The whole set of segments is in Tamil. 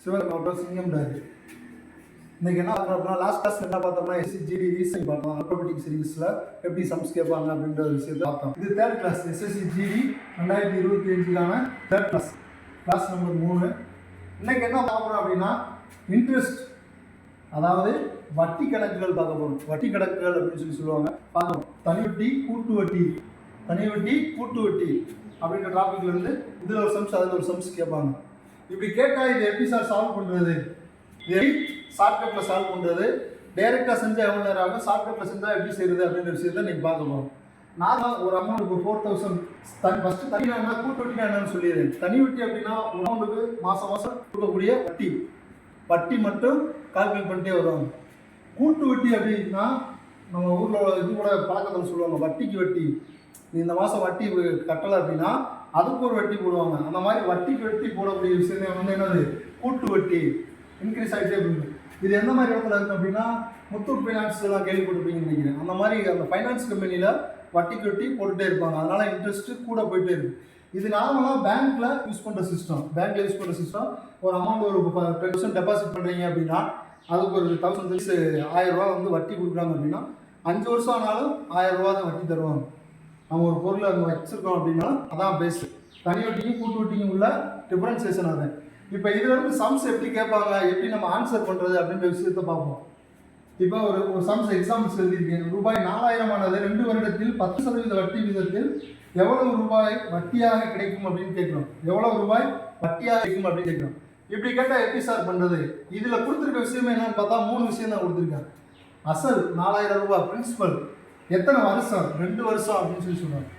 சிவகங்கை மாவட்டம் சிங்கம் டாரி இன்னைக்கு என்ன பார்க்குறோம் அப்படின்னா லாஸ்ட் கிளாஸ் என்ன பார்த்தோம்னா எஸ்சிஜிடி ரீசன் பார்த்தோம் ஆட்டோமேட்டிக் சர்வீஸில் எப்படி சம்ஸ் கேட்பாங்க அப்படின்ற ஒரு விஷயத்தை பார்த்தோம். இது தேர்ட் கிளாஸ் எஸ்எஸ்சிஜிடி ரெண்டாயிரத்தி இருபத்தி அஞ்சுக்கான தேர்ட் கிளாஸ் கிளாஸ் நம்பர் மூணு. இன்னைக்கு என்ன பார்க்குறோம் அப்படின்னா இன்ட்ரெஸ்ட் அதாவது வட்டி கணக்குகள் பார்க்க போகிறோம் வட்டி கணக்குகள் அப்படின்னு சொல்லி சொல்லுவாங்க. பார்க்கணும். தனி வட்டி கூட்டு வட்டி தனி வட்டி கூட்டு வட்டி அப்படின்ற டாபிக்ல இருந்து இதில் ஒரு சம்ஸ் அதில் ஒரு சம்ஸ் கேட்பாங்க. இப்படி கேட்டால் இதை எப்படி சார் சால்வ் பண்ணுறது ஷார்ட்கட்டில் சால்வ் பண்ணுறது டைரெக்டாக செஞ்சால் எவ்வளோ நேரம் ஆகும்? ஷார்ட்கட்டில் செஞ்சால் எப்படி செய்யுது அப்படின்ற விஷயத்தை நீங்கள் பார்க்க போகிறோம் நான் தான் ஒரு அமௌண்ட் இப்போ ஃபோர் தௌசண்ட் தனி ஃபஸ்ட்டு தனி வேணா கூட்டு வட்டினா என்னன்னு சொல்லிடுறேன். தனி வட்டி அப்படின்னா ஒரு அமௌண்ட்டுக்கு மாதம் மாதம் கொடுக்கக்கூடிய வட்டி. வட்டி மட்டும் கால்குலேட் பண்ணிட்டே வரும். கூட்டு வட்டி அப்படின்னா நம்ம ஊரில் இது கூட பழக்கத்தில் சொல்லுவாங்க வட்டிக்கு வட்டி. நீ இந்த மாதம் வட்டி கட்டலை அப்படின்னா அதுக்கு ஒரு வட்டி போடுவாங்க. அந்த மாதிரி வட்டிக்கு வட்டி போடக்கூடிய விஷயம் வந்து என்னது? கூட்டு வட்டி. இன்க்ரீஸ் ஆகிட்டே போகுது. இது எந்த மாதிரி இடத்துல இருக்கு அப்படின்னா முத்தூட் ஃபைனான்ஸ் எல்லாம் கேள்விப்பட்டிருப்பீங்கன்னு நினைக்கிறேன். அந்த மாதிரி அந்த ஃபைனான்ஸ் கம்பெனியில் வட்டிக்கு வட்டி போட்டுகிட்டே இருப்பாங்க. அதனால இன்ட்ரெஸ்ட்டு கூட போயிட்டே இருக்கு. இது நார்மலாக பேங்க்கில் யூஸ் பண்ணுற சிஸ்டம் பேங்க்கில் யூஸ் பண்ணுற சிஸ்டம் ஒரு அமௌண்ட் ஒரு டென் பர்சன்ட் டெபாசிட் பண்ணுறீங்க அப்படின்னா அதுக்கு ஒரு தௌசண்ட் ருபீஸ் ஆயிரம் ரூபா வந்து வட்டி கொடுக்குறாங்க அப்படின்னா அஞ்சு வருஷம் ஆனாலும் ஆயிரம் ரூபா தான் வட்டி தருவாங்க. நம்ம ஒரு பொருளை அங்கே வச்சிருக்கோம் அப்படின்னா அதான் பேஸ் தனி வட்டிக்கும் கூட்டு வட்டிக்கும் உள்ள டிஃபரன்சியேஷன் அது. இப்போ இதில் இருந்து சம்ஸ் எப்படி கேட்பாங்க? எப்படி நம்ம ஆன்சர் பண்ணுறது அப்படின்ற விஷயத்த பார்ப்போம். இப்போ ஒரு ஒரு சம்ஸ் எக்ஸாம்பிள்ஸ் எழுதியிருக்கேன். ரூபாய் நாலாயிரமானது ரெண்டு வருடத்தில் பத்து சதவீத வட்டி விகிதத்தில் எவ்வளவு ரூபாய் வட்டியாக கிடைக்கும் அப்படின்னு கேட்குறோம். எவ்வளவு ரூபாய் வட்டியாக கிடைக்கும் அப்படின்னு கேட்குறோம். இப்படி கேட்டால் எப்படி சார் பண்ணுறது இதில் கொடுத்துருக்க விஷயம் என்னன்னு பார்த்தா மூணு விஷயம் தான் கொடுத்துருக்காங்க அசல் நாலாயிரம் ரூபாய் பிரின்சிபல் எத்தனை வருஷம்? ரெண்டு வருஷம் அப்படின்னு சொல்லி சொல்கிறாங்க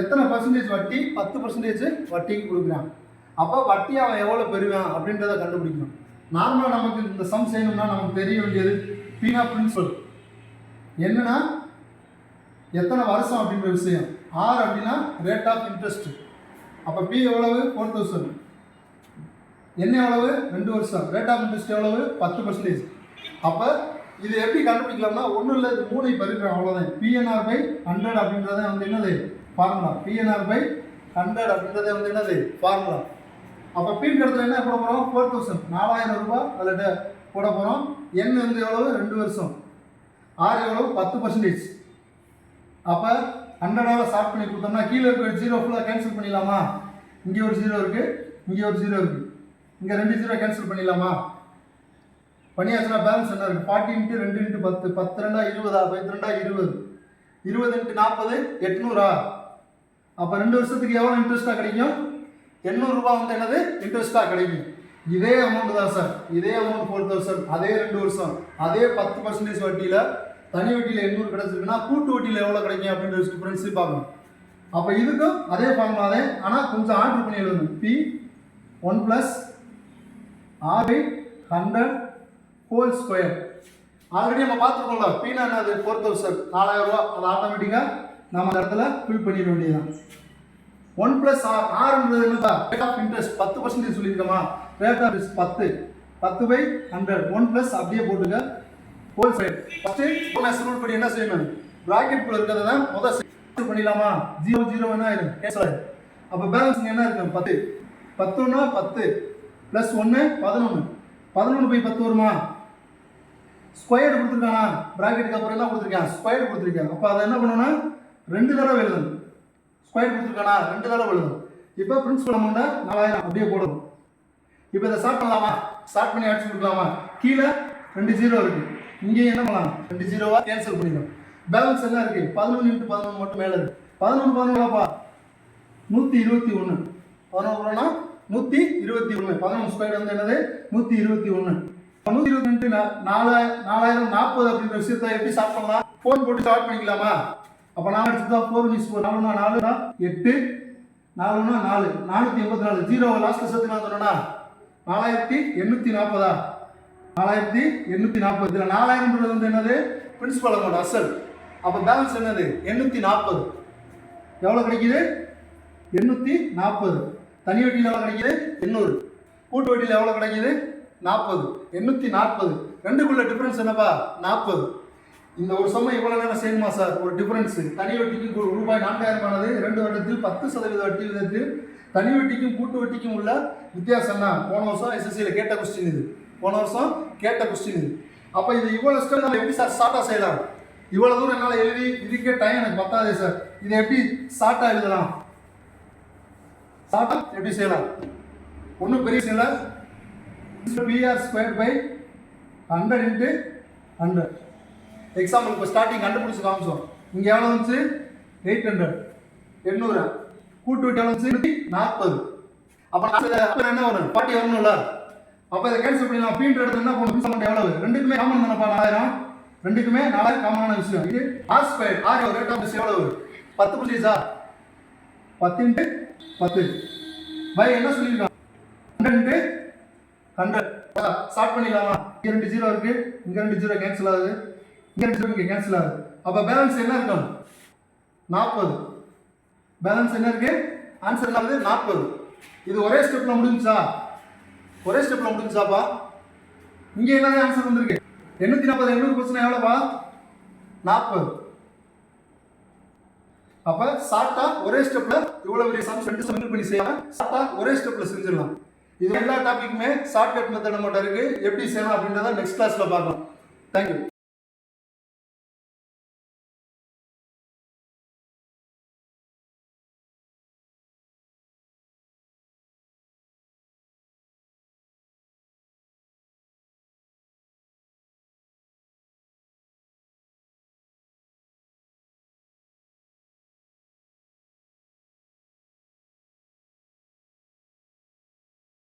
எத்தனை பர்சன்டேஜ் வட்டி? பத்து பர்சன்டேஜ் வட்டிக்கு கொடுக்குறான். அப்போ வட்டி அவன் எவ்வளோ பெறுவான் அப்படின்றத கண்டுபிடிக்கணும். நார்மலாக நமக்கு இந்த சம் செய்யணும்னா நமக்கு தெரிய வேண்டியது பீனா பிரின்சிபல் என்னன்னா எத்தனை வருஷம் அப்படின்ற விஷயம். ஆர் அப்படின்னா ரேட் ஆஃப் இன்ட்ரெஸ்ட் அப்போ பி எவ்வளவு? ஃபோர் தௌசண்ட் என்ன எவ்வளவு? ரெண்டு வருஷம். ரேட் ஆஃப் இன்ட்ரெஸ்ட் எவ்வளவு? பத்து பர்சன்டேஜ் அப்போ இது எப்படி கண்டுபிடிக்கலாம்னா ஒன்றும் இல்லை இது மூளை பெருக்கிறோம் அவ்வளோதான் பிஎன்ஆர் பை ஹண்ட்ரட் அப்படின்றதே வந்து என்னது? ஃபார்முலா பிஎன்ஆர் பை ஹண்ட்ரட் அப்படின்றதே வந்து என்னது? ஃபார்முலா அப்போ பின் கடத்தில் என்ன போட போகிறோம் ஃபோர் தௌசண்ட் நாலாயிரம் ரூபாய் அதில் போட போகிறோம் என் வந்து எவ்வளவு? ரெண்டு வருஷம். ஆர் எவ்வளவு? பத்து பர்சன்டேஜ் அப்போ ஹண்ட்ரடால் ஸ்டார்ட் பண்ணி கொடுத்தோம்னா கீழே இருக்கிற ஜீரோ ஃபுல்லாக கேன்சல் பண்ணிடலாமா? இங்கே ஒரு ஜீரோ இருக்குது இங்கே ஒரு ஜீரோ இருக்குது இங்கே ரெண்டு ஜீரோ கேன்சல் பண்ணிடலாமா? பண்ணியாச்சுன்னா பேலன்ஸ் என்ன இருக்குது ஃபார்ட்டி இன்ட்டு ரெண்டு இன்ட்டு பத்து பத்து ரெண்டா இருபதா? பத்து ரெண்டா இருபது. இருபது இன்ட்டு நாற்பது எட்நூறா? அப்போ ரெண்டு வருஷத்துக்கு எவ்வளோ இன்ட்ரெஸ்ட்டாக கிடைக்கும்? எண்ணூறுரூபா வந்து என்னது? இன்ட்ரெஸ்ட்டாக கிடைக்கும். இதே அமௌண்ட் தான் சார் இதே அமௌண்ட் ஃபோர் தௌசண்ட் அதே ரெண்டு வருஷம். அதே பத்து பர்சன்டேஜ் வட்டியில் தனி வட்டியில் எண்ணூறு கிடச்சிருக்குன்னா கூட்டு வட்டியில் எவ்வளோ கிடைக்கும் அப்படின்ற டிஃப்ரென்ஸு பார்க்கணும். அப்போ இதுக்கும் அதே ஃபார்முலா தான். ஆனால் கொஞ்சம் ஆர்டர் பண்ணி எழுதணும் P one plus R hundred whole square already நம்ம பார்த்துருக்கோம்ல பீனா என்னது? ஃபோர் தௌசண்ட் நாலாயிரம் ரூபா. அது ஆட்டோமேட்டிக்காக நம்ம அந்த இடத்துல ஃபில் பண்ணிட வேண்டியதுதான். ஒன் ப்ளஸ் ஆர் ஆர்ன்றது என்னப்பா? ரேட் ஆஃப் இன்ட்ரெஸ்ட் பத்து பர்சன்டேஜ் சொல்லியிருக்கோமா? ரேட் ஆஃப் இன்ட்ரெஸ்ட் பத்து. பத்து பை ஹண்ட்ரட் ஒன் ப்ளஸ் அப்படியே போட்டுக்க. Whole side first max rule படி என்ன செய்யணும்? ப்ராக்கெட் குள்ள இருக்கிறத தான் முதல் பண்ணிடலாமா? ஜீரோ ஜீரோ என்ன ஆயிடும் கேன்சல் ஆயிடும் அப்போ பேலன்ஸ் என்ன இருக்கும் பத்து. பத்துன்னா பத்து. ப்ளஸ் ஒன்று பதினொன்று பதினொன்று பை பத்து வருமா? ஸ்கொயர்டு கொடுத்துருக்கானா? ப்ராக்கெட்டுக்கு அப்புறம் எல்லாம் கொடுத்துருக்கான். ஸ்கொயர்டு கொடுத்துருக்கேன். அப்போ அதை என்ன பண்ணணும்னா ரெண்டு தடவை எழுதணும். ஸ்கொயர் கொடுத்துருக்கானா? ரெண்டு தடவை எழுதணும். இப்போ பிரின்சிபல் அமௌண்ட்டை நாலாயிரம் அப்படியே போடணும். இப்போ இதை ஸ்டார்ட் பண்ணலாமா? ஸ்டார்ட் பண்ணி அடிச்சு கொடுக்கலாமா கீழே ரெண்டு ஜீரோ இருக்குது இங்கேயும் என்ன பண்ணலாம்? ரெண்டு ஜீரோவாக கேன்சல் பண்ணிடலாம் பேலன்ஸ் எல்லாம் இருக்கு. பதினொன்று இன்ட்டு பதினொன்று மட்டும் மேலே இருக்குது பதினொன்று பதினொன்றுப்பா நூற்றி இருபத்தி ஒன்று பதினொன்றுனா நூற்றி இருபத்தி ஒன்று பதினொன்று ஸ்கொயர் வந்து என்னது? நூற்றி இருபத்தி ஒன்று நூற்றி இருபத்தி ரெண்டு நாலாயிரம் நாலாயிரம் நாற்பது அப்படின்ற விஷயத்த எப்படி ஸ்டார்ட் பண்ணலாம்? ஃபோன் போட்டு ஸ்டார்ட் பண்ணிக்கலாமா? அப்போ நான் எடுத்து தான் ஃபோர் மிஸ் ஃபோர் நாலுனா நாலுனா எட்டு நாலுனா நாலு நானூற்றி எண்பத்தி நாலு ஜீரோ லாஸ்ட்டில் சேர்த்து நான் நாலாயிரத்தி எண்ணூற்றி நாற்பதா? நாலாயிரத்தி எண்ணூற்றி நாற்பது. இதில் நாலாயிரம்ன்றது வந்து என்னது? பிரின்சிபல் அமௌண்ட் அசல் அப்போ பேலன்ஸ் என்னது? எண்ணூற்றி நாற்பது. எவ்வளோ கிடைக்குது? எண்ணூற்றி நாற்பது. தனி வட்டியில் எவ்வளோ கிடைக்குது? எண்ணூறு. கூட்டு வட்டியில் எவ்வளோ கிடைக்குது? நாற்பது. எண்ணூற்றி நாற்பது. ரெண்டுக்குள்ள டிஃப்ரென்ஸ் என்னப்பா? நாற்பது. இந்த ஒரு சமயம் இவ்வளோ நேரம் செய்யணுமா சார் ஒரு டிஃபரன்ஸ் தனி வட்டிக்கு ரூபாய் ரூபாய் நான்காயிரமானது ரெண்டு வருடத்தில் பத்து சதவீத வட்டி விதத்தில் தனி வட்டிக்கும் கூட்டு வட்டிக்கும் உள்ள வித்தியாசம் என்ன போன வருஷம் எஸ்எஸ்சியில் கேட்ட கொஸ்டின் இது. போன வருஷம் கேட்ட கொஸ்டின் இது. அப்போ இது இவ்வளோ ஸ்டெப் நம்ம எப்படி சார் ஷார்ட்டாக செய்யலாம்? இவ்வளோ தூரம் என்னால் எழுதி இதுக்கே டைம் எனக்கு பத்தாதே சார் இதை எப்படி ஷார்ட்டாக எழுதலாம்? ஷார்ட்டாக எப்படி செய்யலாம்? ஒன்றும் பெரிய விஷயம் இல்லை PR square by hundred into hundred example இப்போ ஸ்டார்டிங் கண்டுபிடிச்சி காமிச்சோம். இங்கே எவ்வளோ வந்துச்சு எயிட் ஹண்ட்ரட் எண்ணூறு. கூட்டு விட்டு எவ்வளோ வந்துச்சு நாற்பது. அப்போ அப்போ என்ன வரும்? ஃபார்ட்டி வரணும்ல. அப்போ இதை கேன்சல் பண்ணிடலாம். ஃபீல்டு எடுத்து என்ன பண்ணும் அமௌண்ட் எவ்வளவு? ரெண்டுக்குமே காமன் தானப்பா நாலாயிரம் ரெண்டுக்குமே நாலாயிரம் காமனான விஷயம். இது R square R rate of எவ்வளவு? பத்து புரியுதா பத்து இன்ட்டு பத்து. பை என்ன சொல்லியிருக்கான்? ஹண்ட்ரட் இன்ட்டு ஹண்ட்ரட் ஸ்டார்ட் பண்ணிடலாமா? இங்கே ரெண்டு ஜீரோ இருக்குது இங்கே ரெண்டு ஜீரோ கேன்சல் ஆகுது. இங்கே ரெண்டு ஜீரோ இங்கே கேன்சல் ஆகுது. அப்போ பேலன்ஸ் என்ன இருக்கும் நாற்பது பேலன்ஸ் என்ன இருக்கு? ஆன்சர் என்ன ஆகுது நாற்பது இது ஒரே ஸ்டெப்பில் முடிஞ்சுச்சா? ஒரே ஸ்டெப்பில் முடிஞ்சுச்சாப்பா? இங்கே என்ன ஆன்சர் வந்திருக்கு? எண்ணூற்றி நாற்பது எண்ணூறு பிரச்சனை எவ்வளோப்பா நாற்பது அப்போ சாட்டா ஒரே ஸ்டெப்பில் இவ்வளோ பெரிய சம்ஸ் ரெண்டு சம் பண்ணி செய்யாம சாட்டா ஒரே ஸ்டெப்பில் செஞ்சிடலாம். இது எல்லா டாபிக்குமே ஷார்ட்கட் மெத்தட் நம்மகிட்ட இருக்குது எப்படி செய்யணும் அப்படின்றத நெக்ஸ்ட் கிளாஸில் பார்க்கலாம். தேங்க்யூ